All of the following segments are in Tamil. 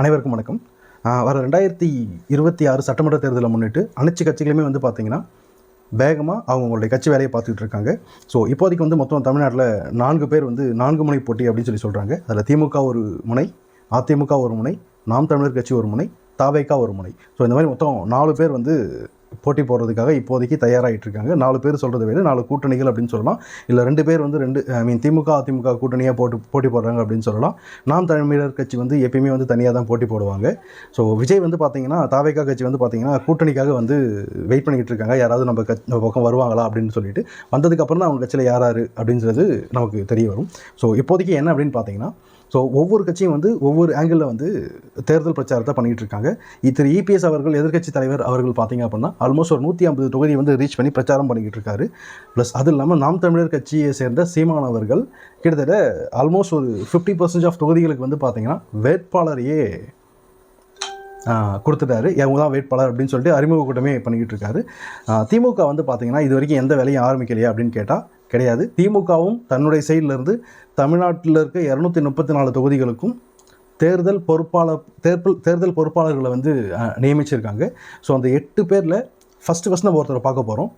அனைவருக்கும் வணக்கம். வர ரெண்டாயிரத்தி இருபத்தி ஆறு சட்டமன்ற தேர்தலை முன்னிட்டு அனைத்து கட்சிகளுமே வந்து பார்த்தீங்கன்னா வேகமாக அவங்களுடைய கட்சி வேலையை பார்த்துக்கிட்டு இருக்காங்க. ஸோ இப்போதைக்கு வந்து மொத்தம் தமிழ்நாட்டில் நான்கு பேர் வந்து நான்கு முனை போட்டி அப்படின்னு சொல்லி சொல்கிறாங்க அதில் திமுக ஒரு முனை அதிமுக ஒரு முனை நாம் தமிழர் கட்சி ஒரு முனை தாவேக்கா ஒரு முனை. ஸோ இந்த மாதிரி மொத்தம் நாலு பேர் வந்து போட்டி போடுறதுக்காக இப்போதைக்கு தயாராகிட்டு இருக்காங்க நாலு பேர் சொல்கிறத விட நாலு கூட்டணிகள் அப்படின்னு சொல்லலாம். இல்லை ரெண்டு பேர் வந்து ரெண்டு ஐ மீன் திமுக அதிமுக கூட்டணியாக போட்டு போட்டி போடுறாங்க அப்படின்னு சொல்லலாம். நாம் தமிழர் கட்சி வந்து எப்பயுமே வந்து தனியாக தான் போட்டி போடுவாங்க. ஸோ விஜய் வந்து பார்த்தீங்கன்னா தாவேக்கா கட்சி வந்து பார்த்தீங்கன்னா கூட்டணிக்காக வந்து வெயிட் பண்ணிக்கிட்டு இருக்காங்க யாராவது நம்ம கட்சி நம்ம பக்கம் வருவாங்களா அப்படின்னு சொல்லிட்டு. வந்ததுக்கப்புறம் தான் அவங்க கட்சியில் யார் யார் அப்படின்றது நமக்கு தெரிய வரும். ஸோ இப்போதைக்கு என்ன அப்படின்னு பார்த்தீங்கன்னா ஸோ ஒவ்வொரு கட்சியும் வந்து ஒவ்வொரு ஆங்கிளில் வந்து தேர்தல் பிரச்சாரத்தை பண்ணிகிட்டு இருக்காங்க. திரு இபிஎஸ் அவர்கள் எதிர்க்கட்சி தலைவர் அவர்கள் பார்த்தீங்க அப்படின்னா ஆல்மோஸ்ட் ஒரு நூற்றி ஐம்பது தொகுதி வந்து ரீச் பண்ணி பிரச்சாரம் பண்ணிக்கிட்டு இருக்காரு. ப்ளஸ் அது இல்லாமல் நாம் தமிழர் கட்சியை சேர்ந்த சீமான் அவர்கள் கிட்டத்தட்ட ஆல்மோஸ்ட் ஒரு ஃபிஃப்டி பர்சன்டேஜ் ஆஃப் தொகுதிகளுக்கு வந்து பார்த்தீங்கன்னா வேட்பாளரையே கொடுத்துட்டாரு. இவங்க தான் வேட்பாளர் அப்படின்னு சொல்லிட்டு அறிமுக கூட்டமே பண்ணிக்கிட்டு இருக்காரு. திமுக வந்து பார்த்தீங்கன்னா இது வரைக்கும் எந்த வேலையும் ஆரம்பிக்கலையா அப்படின்னு கேட்டால் கிடையாது. திமுகவும் தன்னுடைய சைட்லேருந்து தமிழ்நாட்டில் இருக்க இரநூத்தி முப்பத்தி நாலு தொகுதிகளுக்கும் தேர்தல் பொறுப்பாளர் தேர்தல் தேர்தல் பொறுப்பாளர்களை வந்து நியமிச்சிருக்காங்க. ஸோ அந்த எட்டு பேரில் ஃபஸ்ட்டு ஃபஸ்ட் நம்ம ஒருத்தரை பார்க்க போகிறோம்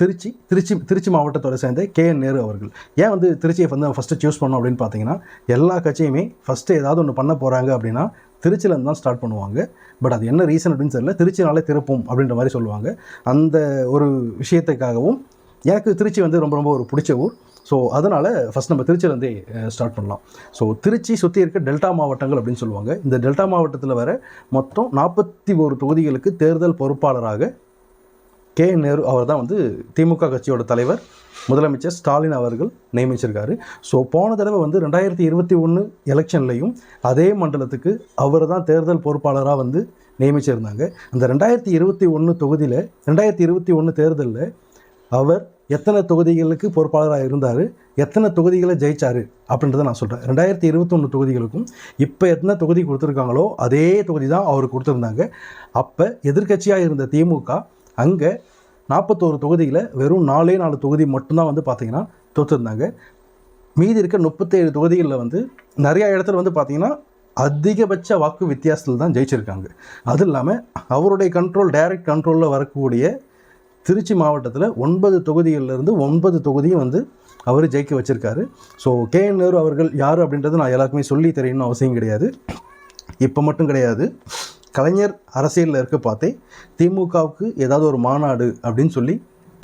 திருச்சி திருச்சி திருச்சி மாவட்டத்தோட சேர்ந்த கே என் நேரு அவர்கள். ஏன் வந்து திருச்சியை வந்து ஃபஸ்ட்டு சூஸ் பண்ணோம் அப்படின்னு பார்த்தீங்கன்னா எல்லா கட்சியுமே ஃபஸ்ட்டு ஏதாவது ஒன்று பண்ண போகிறாங்க அப்படின்னா திருச்சியிலேருந்து தான் ஸ்டார்ட் பண்ணுவாங்க. பட் அது என்ன ரீசன் அப்படின்னு தெரியல. திருச்சினாலே திறப்போம் அப்படின்ற மாதிரி சொல்லுவாங்க. அந்த ஒரு விஷயத்துக்காகவும் எனக்கு திருச்சி வந்து ரொம்ப ரொம்ப ஒரு பிடிச்ச ஊர். ஸோ அதனால் ஃபஸ்ட் நம்ம திருச்சியிலேருந்தே ஸ்டார்ட் பண்ணலாம். ஸோ திருச்சி சுற்றி இருக்க டெல்டா மாவட்டங்கள் அப்படின்னு சொல்லுவாங்க. இந்த டெல்டா மாவட்டத்தில் வர மொத்தம் நாற்பத்தி ஒரு தொகுதிகளுக்கு தேர்தல் பொறுப்பாளராக கே. நேரு அவர் தான் வந்து திமுக கட்சியோட தலைவர். முதலமைச்சர் ஸ்டாலின் அவர்கள் நியமிச்சிருக்காரு. ஸோ போன தடவை வந்து ரெண்டாயிரத்தி இருபத்தி ஒன்று எலெக்ஷன்லையும் அதே மண்டலத்துக்கு அவர் தான் தேர்தல் பொறுப்பாளராக வந்து நியமிச்சிருந்தாங்க. அந்த ரெண்டாயிரத்தி இருபத்தி ஒன்று தொகுதியில் ரெண்டாயிரத்தி இருபத்தி ஒன்று தேர்தலில் அவர் எத்தனை தொகுதிகளுக்கு பொறுப்பாளராக இருந்தார் எத்தனை தொகுதிகளை ஜெயிச்சார் அப்படின்றத நான் சொல்கிறேன் ரெண்டாயிரத்தி இருபத்தொன்று தொகுதிகளுக்கும் இப்போ எத்தனை தொகுதி கொடுத்துருக்காங்களோ அதே தொகுதி தான் அவர் கொடுத்துருந்தாங்க. அப்போ எதிர்க்கட்சியாக இருந்த திமுக அங்கே நாற்பத்தோரு தொகுதியில் வெறும் நாலே நாலு தொகுதி மட்டும்தான் வந்து பார்த்தீங்கன்னா தோற்றுருந்தாங்க மீதி இருக்க முப்பத்தேழு தொகுதிகளில் வந்து நிறையா இடத்துல வந்து பார்த்தீங்கன்னா அதிகபட்ச வாக்கு வித்தியாசத்தில் தான் ஜெயிச்சிருக்காங்க. அதுவும் இல்லாமல் அவருடைய கண்ட்ரோல் டைரக்ட் கண்ட்ரோலில் வரக்கூடிய திருச்சி மாவட்டத்தில் ஒன்பது தொகுதிகளிலிருந்து ஒன்பது தொகுதியும் வந்து அவர் ஜெயிக்க வச்சுருக்காரு. So K. என். நேரு அவர்கள் யார் அப்படின்றது நான் எல்லாருக்குமே சொல்லி தெரியணும்னு அவசியம் கிடையாது. இப்போ மட்டும் கிடையாது. கலைஞர் அரசியலில் இருக்க பார்த்தே திமுகவுக்கு ஏதாவது ஒரு மாநாடு அப்படின்னு சொல்லி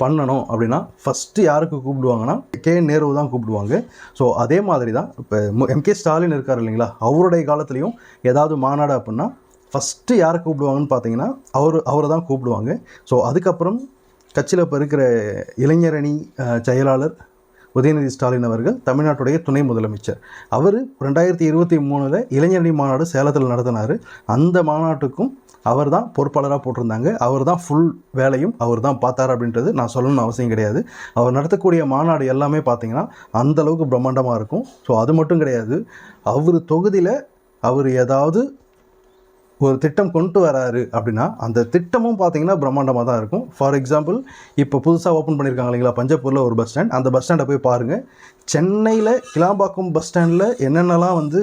பண்ணணும் அப்படின்னா ஃபஸ்ட்டு யாருக்கு கூப்பிடுவாங்கன்னா கே. நேரு தான் கூப்பிடுவாங்க. ஸோ அதே மாதிரி தான் இப்போ எம்கே ஸ்டாலின் இருக்கார் இல்லைங்களா? அவருடைய காலத்துலேயும் ஏதாவது மாநாடு அப்படின்னா ஃபஸ்ட்டு யாரை கூப்பிடுவாங்கன்னு பார்த்தீங்கன்னா அவர் அவரை தான் கூப்பிடுவாங்க. ஸோ அதுக்கப்புறம் கட்சியில் இப்போ இருக்கிற இளைஞரணி செயலாளர் உதயநிதி ஸ்டாலின் அவர்கள் தமிழ்நாட்டுடைய துணை முதலமைச்சர். அவர் ரெண்டாயிரத்தி இருபத்தி மூணில் இளைஞரணி மாநாடு சேலத்தில் நடத்தினார். அந்த மாநாட்டுக்கும் அவர் தான் பொறுப்பாளராக போட்டிருந்தாங்க. அவர் தான் ஃபுல் வேலையும் அவர் தான் பார்த்தார் அப்படின்றது நான் சொல்லணும்னு அவசியம் கிடையாது. அவர் நடத்தக்கூடிய மாநாடு எல்லாமே பார்த்தீங்கன்னா அந்தளவுக்கு பிரம்மாண்டமாக இருக்கும். ஸோ அது மட்டும் கிடையாது. அவர் தொகுதியில் அவர் ஏதாவது ஒரு திட்டம் கொண்டு வராரு அப்படின்னா அந்த திட்டமும் பார்த்தீங்கன்னா பிரம்மாண்டமாக தான் இருக்கும். ஃபார் எக்ஸாம்பிள் இப்போ புதுசாக ஓப்பன் பண்ணியிருக்காங்க இல்லைங்களா பஞ்சப்பூரில் ஒரு பஸ் ஸ்டாண்ட் அந்த பஸ் ஸ்டாண்டை போய் பாருங்கள் சென்னையில் கிளாம்பாக்கம் பஸ் ஸ்டாண்டில் என்னென்னலாம் வந்து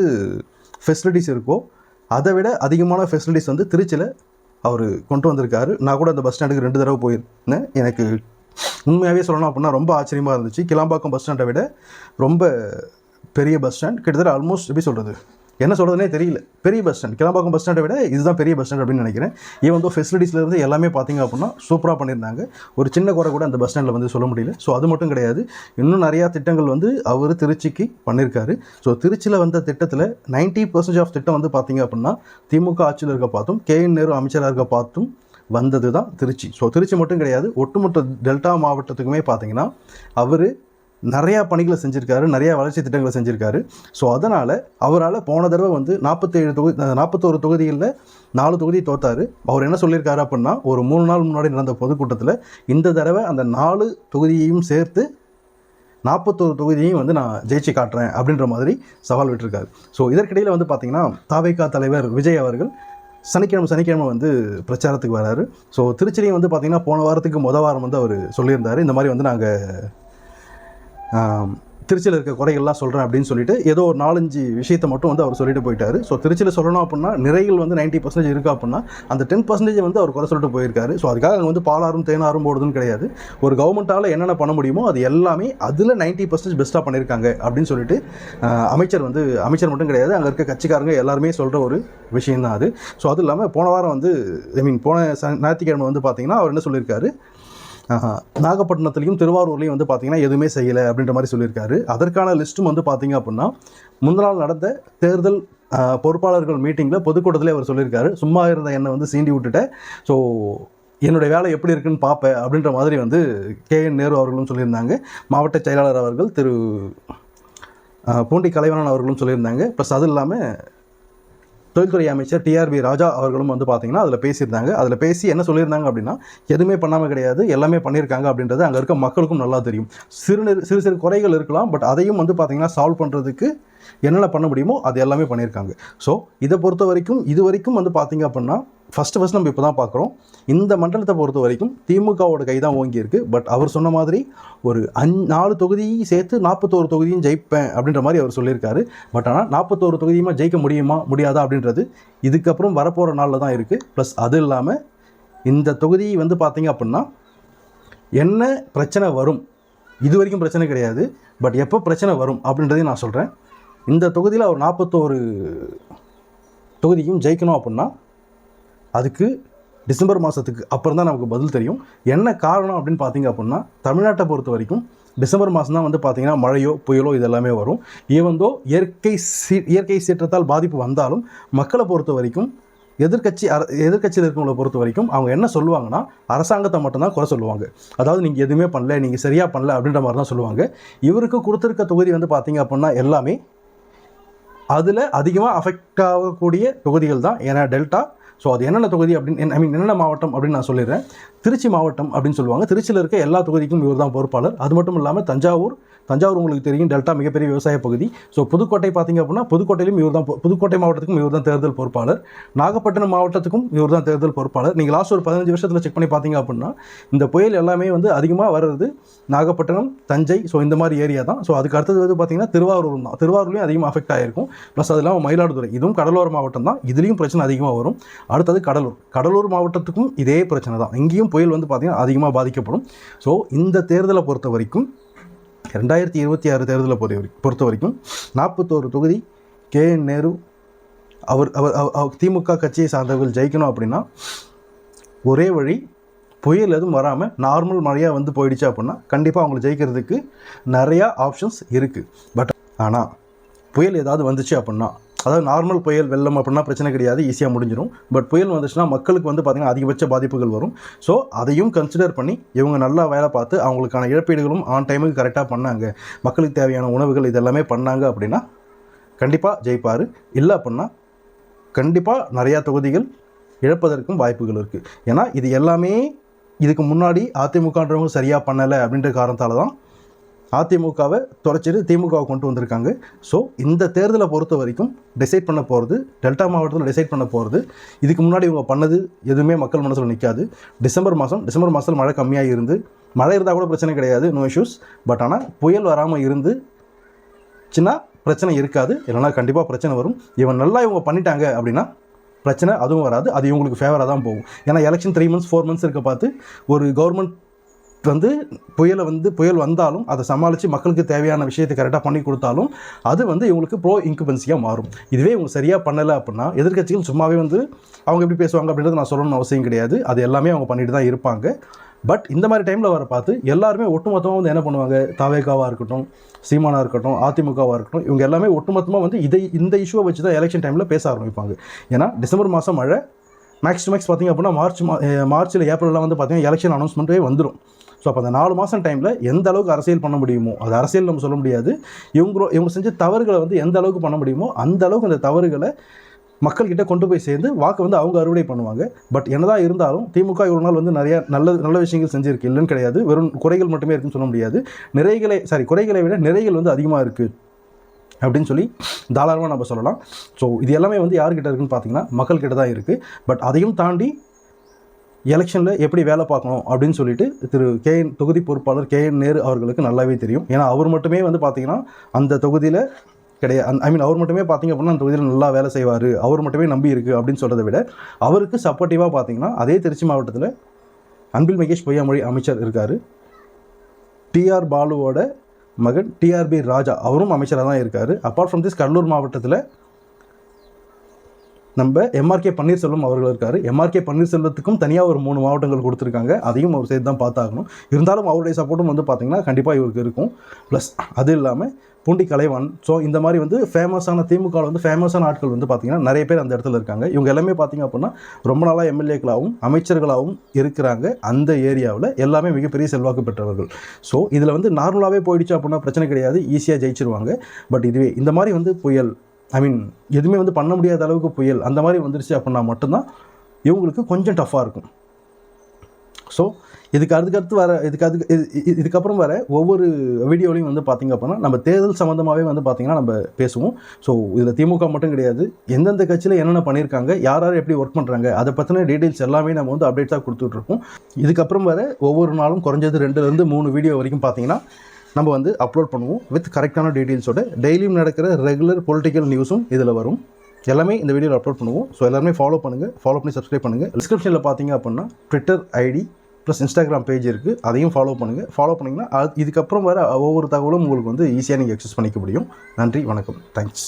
ஃபெசிலிட்டிஸ் இருக்கோ அதை விட அதிகமான ஃபெசிலிட்டிஸ் வந்து திருச்சியில் அவர் கொண்டு வந்திருக்காரு. நான் கூட அந்த பஸ் ஸ்டாண்டுக்கு ரெண்டு தடவை போயிருந்தேன். எனக்கு உண்மையாகவே சொல்லணும் அப்படின்னா ரொம்ப ஆச்சரியமாக இருந்துச்சு. கிளாம்பாக்கம் பஸ் ஸ்டாண்டை விட ரொம்ப பெரிய பஸ் ஸ்டாண்ட் கிட்டத்தட்ட ஆல்மோஸ்ட் எப்படி சொல்கிறது என்ன சொல்கிறதுனே தெரியல. பெரிய பஸ் ஸ்டாண்ட் கிளம்பாக்கம் பஸ் ஸ்டாண்டை விட இதுதான் பெரிய பஸ் ஸ்டாண்ட் அப்படின்னு நினைக்கிறேன். ஈவன் வந்து ஃபெசிலிட்டிஸ்லேருந்து எல்லாமே பார்த்தீங்க அப்படின்னா சூப்பராக பண்ணியிருந்தாங்க. ஒரு சின்ன குறை கூட அந்த பஸ் ஸ்டாண்டில் வந்து சொல்ல முடியல. ஸோ அது மட்டும் கிடையாது. இன்னும் நிறையா திட்டங்கள் வந்து அவர் திருச்சிக்கு பண்ணியிருக்காரு ஸோ திருச்சியில் வந்த திட்டத்தில் 90% பர்சன்டேஜ் ஆஃப் திட்டம் வந்து பார்த்தீங்க அப்படின்னா திமுக ஆட்சியில் இருக்க பார்த்தும் கே என் நேரு அமைச்சராக இருக்க பார்த்தும் வந்தது தான் திருச்சி. ஸோ திருச்சி மட்டும் கிடையாது. ஒட்டுமொத்த டெல்டா மாவட்டத்துக்குமே பார்த்தீங்கன்னா அவர் நிறையா பணிகளை செஞ்சுருக்காரு நிறையா வளர்ச்சி திட்டங்களை செஞ்சுருக்காரு. ஸோ அதனால் அவரால் போன தடவை வந்து நாற்பத்தேழு தொகுதி நாற்பத்தோரு தொகுதிகளில் நாலு தொகுதி தோத்தாரு. அவர் என்ன சொல்லியிருக்காரு அப்படின்னா ஒரு மூணு நாள் முன்னாடி நடந்த பொதுக்கூட்டத்தில் இந்த தடவை அந்த நாலு தொகுதியையும் சேர்த்து நாற்பத்தோரு தொகுதியையும் வந்து நான் ஜெயிச்சு காட்டுறேன் அப்படின்ற மாதிரி சவால் விட்டுருக்காரு. ஸோ இதற்கிடையில் வந்து பார்த்தீங்கன்னா தாவேகா தலைவர் விஜய் அவர்கள் சனிக்கிழமை சனிக்கிழமை வந்து பிரச்சாரத்துக்கு வராரு. ஸோ திருச்சிலையும் வந்து பார்த்திங்கன்னா போன வாரத்துக்கு மொதல் வாரம் வந்து அவர் சொல்லியிருந்தார். இந்த மாதிரி வந்து நாங்கள் திருச்சியில் இருக்க குறைகள்லாம் சொல்கிறேன் அப்படின்னு சொல்லிட்டு ஏதோ ஒரு நாலஞ்சு விஷயத்தை மட்டும் வந்து அவர் சொல்லிட்டு போயிட்டாரு. ஸோ திருச்சியில் சொல்லணும் அப்படின்னா நிறைகள் வந்து நைன்ட்டி பர்சன்டேஜ் இருக்கா அப்படின்னா அந்த டென் பர்சன்டேஜ் வந்து அவர் குறை சொல்லிட்டு போயிருக்காரு. ஸோ அதுக்காக அங்கே வந்து பாலாரும் தேனாரும் போடுதுன்னு கிடையாது. ஒரு கவர்மெண்ட்டால் என்னென்ன பண்ண முடியுமோ அது எல்லாமே அதில் நைன்ட்டி பர்சன்டேஜ் பெஸ்ட்டாக பண்ணியிருக்காங்க அப்படின்னு சொல்லிட்டு அமைச்சர் வந்து அமைச்சர் மட்டும் கிடையாது அங்கே இருக்க கட்சிக்காரங்க எல்லாருமே சொல்கிற ஒரு விஷயம் தான் அது. ஸோ அதுவும் இல்லாமல் போன வாரம் வந்து ஐ மீன் போன ஞாயிற்றுக்கிழமை வந்து பார்த்தீங்கன்னா அவர் என்ன சொல்லியிருக்காரு? நாகப்பட்டினத்துலையும் திருவாரூர்லேயும் வந்து பார்த்தீங்கன்னா எதுவுமே செய்யலை அப்படின்ற மாதிரி சொல்லியிருக்காரு. அதற்கான லிஸ்ட்டும் வந்து பார்த்தீங்க அப்படின்னா முந்தநாள் நடந்த தேர்தல் பொறுப்பாளர்கள் மீட்டிங்கில் பொதுக்கூட்டத்திலே அவர் சொல்லியிருக்காரு. சும்மா இருந்த என்னை வந்து சீண்டி விட்டுட்டேன் ஸோ என்னுடைய வேலை எப்படி இருக்குன்னு பார்ப்பேன் அப்படின்ற மாதிரி வந்து கே என் நேரு அவர்களும் சொல்லியிருந்தாங்க. மாவட்ட செயலாளர் அவர்கள் திரு பூண்டி கலைவனன் அவர்களும் சொல்லியிருந்தாங்க. ப்ளஸ் அது இல்லாமல் தொழில்துறை அமைச்சர் டிஆர்பி ராஜா அவர்களும் வந்து பார்த்தீங்கன்னா அதில் பேசியிருந்தாங்க. அதில் பேசி என்ன சொல்லியிருந்தாங்க அப்படின்னா எதுவுமே பண்ணாமல் கிடையாது எல்லாமே பண்ணியிருக்காங்க அப்படின்றது அங்கே இருக்க மக்களுக்கும் நல்லா தெரியும். சிறு சிறு சிறு குறைகள் இருக்கலாம் பட் அதையும் வந்து பார்த்தீங்கன்னா சால்வ் பண்ணுறதுக்கு என்னென்ன பண்ண முடியுமோ அது எல்லாமே பண்ணியிருக்காங்க. ஸோ இதை பொறுத்த வரைக்கும் இது வரைக்கும் வந்து பார்த்தீங்க அப்படின்னா ஃபஸ்ட்டு ஃபஸ்ட் நம்ம இப்போ தான் பார்க்குறோம் இந்த மண்டலத்தை பொறுத்த வரைக்கும் திமுகவோட கை தான் ஓங்கியிருக்கு. பட் அவர் சொன்ன மாதிரி ஒரு அஞ் நாலு தொகுதியும் சேர்த்து நாற்பத்தோரு தொகுதியும் ஜெயிப்பேன் அப்படின்ற மாதிரி அவர் சொல்லியிருக்காரு. பட் ஆனால் நாற்பத்தோரு தொகுதியுமா ஜெயிக்க முடியுமா முடியாதா அப்படின்றது இதுக்கப்புறம் வரப்போகிற நாளில் தான் இருக்குது ப்ளஸ் அது இல்லாமல் இந்த தொகுதி வந்து பார்த்தீங்க அப்படின்னா என்ன பிரச்சனை வரும் இது வரைக்கும் பிரச்சனை கிடையாது. பட் எப்போ பிரச்சனை வரும் அப்படின்றதையும் நான் சொல்கிறேன் இந்த தொகுதியில் அவர் நாற்பத்தோரு தொகுதியும் ஜெயிக்கணும் அப்படின்னா அதுக்கு டிசம்பர் மாதத்துக்கு அப்புறம் தான் நமக்கு பதில் தெரியும். என்ன காரணம் அப்படின்னு பார்த்தீங்க அப்படின்னா தமிழ்நாட்டை பொறுத்த வரைக்கும் டிசம்பர் மாதம் தான் வந்து பார்த்தீங்கன்னா மழையோ புயலோ இது எல்லாமே வரும் ஈவந்தோ இயற்கை சீ இயற்கை சீற்றத்தால் பாதிப்பு வந்தாலும் மக்களை பொறுத்த வரைக்கும் எதிர்க்கட்சி அர எதிர்கட்சியில் இருக்கவங்களை பொறுத்த வரைக்கும் அவங்க என்ன சொல்லுவாங்கன்னா அரசாங்கத்தை மட்டும்தான் குறை சொல்லுவாங்க. அதாவது நீங்கள் எதுவுமே பண்ணல நீங்கள் சரியாக பண்ணல அப்படின்ற மாதிரி தான் சொல்லுவாங்க. இவருக்கு கொடுத்துருக்க தொகுதி வந்து பார்த்திங்க அப்படின்னா எல்லாமே அதில் அதிகமாக அஃபெக்ட் ஆகக்கூடிய தொகுதிகள் தான் ஏன்னா டெல்டா. ஸோ அது என்னென்ன தொகுதி அப்படின்னு ஐ மீன் என்னென்ன மாவட்டம் அப்படின்னு நான் சொல்லிடுறேன். திருச்சி மாவட்டம் அப்படின்னு சொல்லுவாங்க. திருச்சியில் இருக்க எல்லா தொகுதிக்கும் இவர் தான் பொறுப்பாளர். அது மட்டும் இல்லாமல் தஞ்சாவூர் தஞ்சாவூர் உங்களுக்கு தெரியும் டெல்டா மிகப்பெரிய விவசாய பகுதி. ஸோ புதுக்கோட்டை பார்த்தீங்க அப்படின்னா புதுக்கோட்டையிலும் இவர் தான் புதுக்கோட்டை மாவட்டத்துக்கும் இவர் தான் தேர்தல் பொறுப்பாளர். நாகப்பட்டினம் மாவட்டத்துக்கும் இவர் தான் தேர்தல் பொறுப்பாளர். நீங்கள் லாஸ்ட் ஒரு பதினஞ்சு வருஷத்தில் செக் பண்ணி பார்த்தீங்க அப்படின்னா இந்த புயல் எல்லாமே வந்து அதிகமாக வர்றது நாகப்பட்டினம் தஞ்சை ஸோ இந்த மாதிரி ஏரியா தான். ஸோ அதுக்கு அடுத்தது வந்து பார்த்தீங்கன்னா திருவாரூர் தான் திருவாரூர்லையும் அதிகமாக அஃபெக்ட் ஆகிருக்கும் ப்ளஸ் அது இல்லாமல் மயிலாடுதுறை. இதுவும் கடலோர மாவட்டம் தான். இதுலேயும் பிரச்சனை அதிகமாக வரும். அடுத்தது கடலூர். கடலூர் மாவட்டத்துக்கும் இதே பிரச்சனை தான். இங்கேயும் புயல் வந்து பார்த்திங்கன்னா அதிகமாக பாதிக்கப்படும். ஸோ இந்த தேர்தலை பொறுத்த வரைக்கும் ரெண்டாயிரத்தி இருபத்தி ஆறு தேர்தலை பொறுத்த வரைக்கும் பொறுத்த வரைக்கும் நாற்பத்தோரு தொகுதி கே என் நேரு அவர் அவர் அவர்- அவர் திமுக கட்சியை சார்ந்தவர்கள் ஜெயிக்கணும் அப்படின்னா ஒரே வழி புயல் எதுவும் வராமல் நார்மல் மழையாக வந்து போயிடுச்சு அப்படின்னா கண்டிப்பாக அவங்களை ஜெயிக்கிறதுக்கு நிறையா ஆப்ஷன்ஸ் இருக்குது பட் ஆனால் புயல் ஏதாவது வந்துச்சு அப்படின்னா அதாவது நார்மல் புயல் வெள்ளம் அப்படின்னா பிரச்சனை கிடையாது ஈஸியாக முடிஞ்சிடும் பட் புயல் வந்துச்சுன்னா மக்களுக்கு வந்து பார்த்திங்கன்னா அதிகபட்ச பாதிப்புகள் வரும். ஸோ அதையும் கன்சிடர் பண்ணி இவங்க நல்லா வேலை பார்த்து அவங்களுக்கான இழப்பீடுகளும் ஆன் டைமுக்கு கரெக்டாக பண்ணாங்க. மக்களுக்கு தேவையான உணவுகள் இதெல்லாமே பண்ணாங்க அப்படின்னா கண்டிப்பாக ஜெயிப்பார். இல்லை அப்படின்னா கண்டிப்பாக நிறையா தொகுதிகள் இழப்பதற்கும் வாய்ப்புகள் இருக்குது ஏன்னா இது எல்லாமே இதுக்கு முன்னாடி அதிமுகன்றவங்க சரியாக பண்ணலை அப்படின்ற காரணத்தால் தான் அதிமுகவை தொலைச்சிட்டு திமுகவை கொண்டு வந்திருக்காங்க. ஸோ இந்த தேர்தலை பொறுத்த வரைக்கும் டிசைட் பண்ண போகிறது டெல்டா மாவட்டத்தில் டிசைட் பண்ண போகிறது இதுக்கு முன்னாடி இவங்க பண்ணது எதுவுமே மக்கள் மனசில் நிற்காது டிசம்பர் மாதம் டிசம்பர் மாதத்தில் மழை கம்மியாக இருந்து மழை இருந்தால் கூட பிரச்சனை கிடையாது நோ இஷ்யூஸ் பட் ஆனால் புயல் வராமல் இருந்து சின்ன பிரச்சனை இருக்காது இல்லைனா கண்டிப்பாக பிரச்சனை வரும். இவன் நல்லா இவங்க பண்ணிட்டாங்க அப்படின்னா பிரச்சனை அதுவும் வராது அது இவங்களுக்கு ஃபேவராக தான் போகும். ஏன்னா election three months four months இருக்க பார்த்து ஒரு கவர்மெண்ட் வந்து புயலை வந்து புயல் வந்தாலும் அதை சமாளித்து மக்களுக்கு தேவையான விஷயத்தை கரெக்டாக பண்ணி கொடுத்தாலும் அது வந்து இவங்களுக்கு ப்ரோ இன்குபென்சியாக மாறும். இதுவே இவங்க சரியாக பண்ணலை அப்படின்னா எதிர்கட்சிகள் சும்மாவே வந்து அவங்க எப்படி பேசுவாங்க அப்படின்றது நான் சொல்லணும்னு அவசியம் கிடையாது. அது எல்லாமே அவங்க பண்ணிட்டு தான் இருப்பாங்க. பட் இந்த மாதிரி டைமில் வர பார்த்து எல்லாருமே ஒட்டுமொத்தமாக வந்து என்ன பண்ணுவாங்க? தாவேகாவாக இருக்கட்டும் சீமானாக இருக்கட்டும் அதிமுகவாக இருக்கட்டும் இவங்க எல்லாமே ஒட்டுமொத்தமாக வந்து இதை இந்த இஷ்யூவை வச்சு தான் எலெக்ஷன் டைமில் பேச ஆரம்பிப்பாங்க. ஏன்னா டிசம்பர் மாதம் மழை மேக்ஸ் டு மேக்ஸ் பார்த்திங்க அப்படின்னா மார்ச் மா eh, மார்ச்சில் ஏப்ரலில் வந்து பார்த்திங்கன்னா எலெக்ஷன் அனௌன்ஸ்மெண்ட்டே வந்துடும் ஸோ அப்போ அந்த நாலு மாதம் டைமில் எந்த அளவுக்கு அரசியல் பண்ண முடியுமோ அது அரசியல் நம்ம சொல்ல முடியாது. இவங்க இவங்க செஞ்ச தவறுகளை வந்து எந்த அளவுக்கு பண்ண முடியுமோ அந்த அளவுக்கு அந்த தவறுகளை மக்கள்கிட்ட கொண்டு போய் சேர்ந்து வாக்கு வந்து அவங்க அறுவடை பண்ணுவாங்க. பட் என்னதான் இருந்தாலும் திமுக இவ்வளோ நாள் வந்து நிறையா நல்ல நல்ல விஷயங்கள் செஞ்சுருக்கு. இல்லைன்னு கிடையாது. வெறும் குறைகள் மட்டுமே இருக்குன்னு சொல்ல முடியாது. நிறைகளை சாரி குறைகளை விட நிறைகள் வந்து அதிகமாக இருக்குது அப்படின்னு சொல்லி தாராளமாக நம்ம சொல்லலாம். ஸோ இது எல்லாமே வந்து யார்கிட்ட இருக்குன்னு பார்த்தீங்கன்னா மக்கள்கிட்ட தான் இருக்குது பட் அதையும் தாண்டி எலெக்ஷனில் எப்படி வேலை பார்க்கணும் அப்படின்னு சொல்லிட்டு திரு கே என் தொகுதி பொறுப்பாளர் கே என் நேரு அவர்களுக்கு நல்லாவே தெரியும். ஏன்னா அவர் மட்டுமே வந்து பார்த்தீங்கன்னா அந்த தொகுதியில் கிடையாது ஐ மீன் அவர் மட்டுமே பார்த்தீங்க அப்படின்னா அந்த தொகுதியில் நல்லா வேலை செய்வார். அவர் மட்டுமே நம்பி இருக்குது அப்படின்னு சொல்கிறத விட அவருக்கு சப்போர்ட்டிவாக பார்த்தீங்கன்னா அதே திருச்சி மாவட்டத்தில் அன்பில் மகேஷ் பொய்யாமொழி அமைச்சர் இருக்கார். டிஆர் பாலுவோட மகன் டிஆர்பி ராஜா. அவரும் அமைச்சராக தான் இருக்கார். அப்பார்ட் ஃப்ரம் திஸ் கடலூர் மாவட்டத்தில் நம்ம எம்ஆர்கே பன்னீர்செல்வம் அவர்கள் இருக்கார். எம்ஆர்கே பன்னீர்செல்வத்துக்கும் தனியாக ஒரு மூணு மாவட்டங்கள் கொடுத்துருக்காங்க. அதையும் அவர் சேர்த்து தான் பார்த்தாகணும். இருந்தாலும் அவருடைய சப்போர்ட்டும் வந்து பார்த்திங்கன்னா கண்டிப்பாக இவருக்கு இருக்கும். ப்ளஸ் அது இல்லாமல் பூண்டி கலைவான் ஸோ இந்த மாதிரி வந்து ஃபேமஸான திமுக வந்து ஃபேமஸான ஆட்கள் வந்து பார்த்திங்கன்னா நிறைய பேர் அந்த இடத்துல இருக்காங்க. இவங்க எல்லாமே பார்த்திங்க அப்படின்னா ரொம்ப நாளாக எம்எல்ஏக்களாகவும் அமைச்சர்களாகவும் இருக்கிறாங்க அந்த ஏரியாவில் எல்லாமே மிகப்பெரிய செல்வாக்கு பெற்றவர்கள். ஸோ இதில் வந்து நார்மலாகவே போயிடுச்சு அப்படின்னா பிரச்சனை கிடையாது. ஈஸியாக ஜெயிச்சிருவாங்க. பட் இதுவே இந்த மாதிரி வந்து புயல் ஐ மீன் எதுவுமே வந்து பண்ண முடியாத அளவுக்கு புயல் அந்த மாதிரி வந்துருச்சு அப்படின்னா மட்டும்தான் இவங்களுக்கு கொஞ்சம் டஃப்பாக இருக்கும். ஸோ இதுக்கு அதுக்கடுத்து வர இதுக்கு அதுக்கு இது- இதுக்கப்புறம் வர ஒவ்வொரு வீடியோலையும் வந்து பார்த்திங்க அப்படின்னா நம்ம தேர்தல் சம்மந்தமாகவே வந்து பார்த்திங்கன்னா நம்ம பேசுவோம். ஸோ இதில் திமுக மட்டும் கிடையாது. எந்தெந்த கட்சியில் என்னென்ன பண்ணியிருக்காங்க யார் யார் எப்படி ஒர்க் பண்ணுறாங்க அதை பற்றின டீட்டெயில்ஸ் எல்லாமே நம்ம வந்து அப்டேட்ஸாக கொடுத்துட்ருக்கோம் இதுக்கப்புறம் வர ஒவ்வொரு நாளும் குறைஞ்சது ரெண்டுலேருந்து மூணு வீடியோ வரைக்கும் பார்த்தீங்கன்னா நம்ம வந்து அப்லோட் பண்ணுவோம் வித் கரெக்டான டீட்டெயில்ஸோட டெய்லியும் நடக்கிற ரெகுலர் பொலிட்டிக்கல் நியூஸும் இதில் வரும். எல்லாமே இந்த வீடியோவில் அப்லோட் பண்ணுவோம். ஸோ எல்லாருமே ஃபாலோ பண்ணுங்கள் ஃபாலோ பண்ணி சப்ஸ்கிரைப் பண்ணுங்கள் டிஸ்கிரிப்ஷனில் பார்த்தீங்க அப்படின்னா Twitter ID plus Instagram page இருக்குது அதையும் ஃபாலோ பண்ணுங்கள் ஃபாலோ பண்ணிங்கன்னா அது இதுக்கப்புறம் வர ஒவ்வொரு தகவலும் உங்களுக்கு வந்து ஈஸியாக நீங்கள் எக்ஸஸ் பண்ணிக்க முடியும். நன்றி வணக்கம். தேங்க்ஸ்